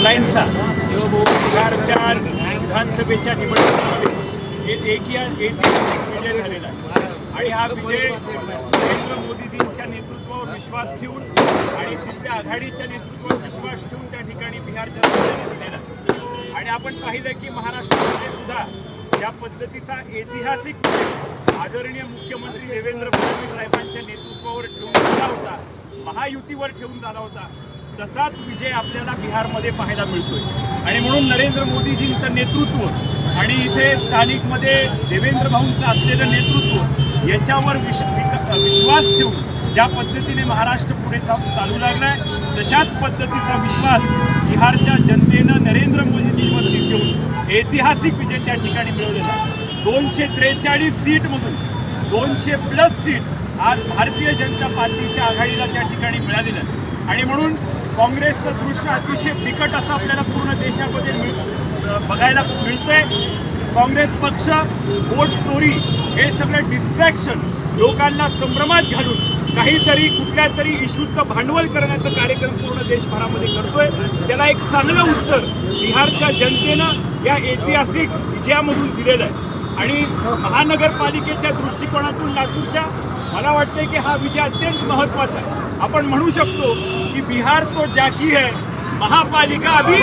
अलायन्सचा चार चार विधानसभेच्या निवडणुकीमध्ये एक एक या ऐतिहासिक विजय झालेला आहे. आणि हा विजय नरेंद्र मोदीजींच्या नेतृत्वावर विश्वास ठेवून आणि तिथल्या आघाडीच्या नेतृत्वावर विश्वास ठेवून त्या ठिकाणी बिहारच्या जनतेने दिलेला आणि आपण पाहिलं की महाराष्ट्रामध्ये सुद्धा ज्या पद्धतीचा ऐतिहासिक आदरणीय मुख्यमंत्री देवेंद्र फडणवीस साहेबांच्या नेतृत्वावर ठेवून झाला होता महायुतीवर ठेवून झाला होता तसाच विजय आपल्याला बिहारमध्ये पाहायला मिळतोय आणि म्हणून नरेंद्र मोदीजींचं नेतृत्व आणि इथे स्थानिकमध्ये देवेंद्र भाऊंचं असलेलं नेतृत्व याच्यावर विश विश्वास ठेवून ज्या पद्धतीने महाराष्ट्र पुढे चा- चालू लागलाय तशाच पद्धतीचा विश्वास बिहारच्या जनतेनं नरेंद्र मोदीजींवरती ठेवून ऐतिहासिक विजय त्या ठिकाणी मिळवलेला आहे. दोनशे त्रेचाळीस सीटमधून दोनशे प्लस सीट आज भारतीय जनता पार्टीच्या आघाडीला त्या ठिकाणी मिळालेलं आहे आणि म्हणून काँग्रेसचं दृश्य अतिशय बिकट असं आपल्याला पूर्ण देशामध्ये मिळ बघायला मिळतंय. काँग्रेस पक्ष वोट चोरी हे सगळं डिस्ट्रॅक्शन लोकांना संभ्रमात घालून काहीतरी कुठल्या तरी इश्यूचं भांडवल करण्याचा कार्यक्रम पूर्ण देशभरामध्ये करतोय. त्याला एक चांगलं उत्तर बिहारच्या जनतेनं या ऐतिहासिक विजयामधून दिलेलं आहे. आणि महानगरपालिकेच्या दृष्टिकोनातून लातूरच्या मला वाटते की हा विजय अत्यंत महत्त्वाचा आहे. आपण म्हणू शकतो की बिहार तो जाती है महापालिका अभी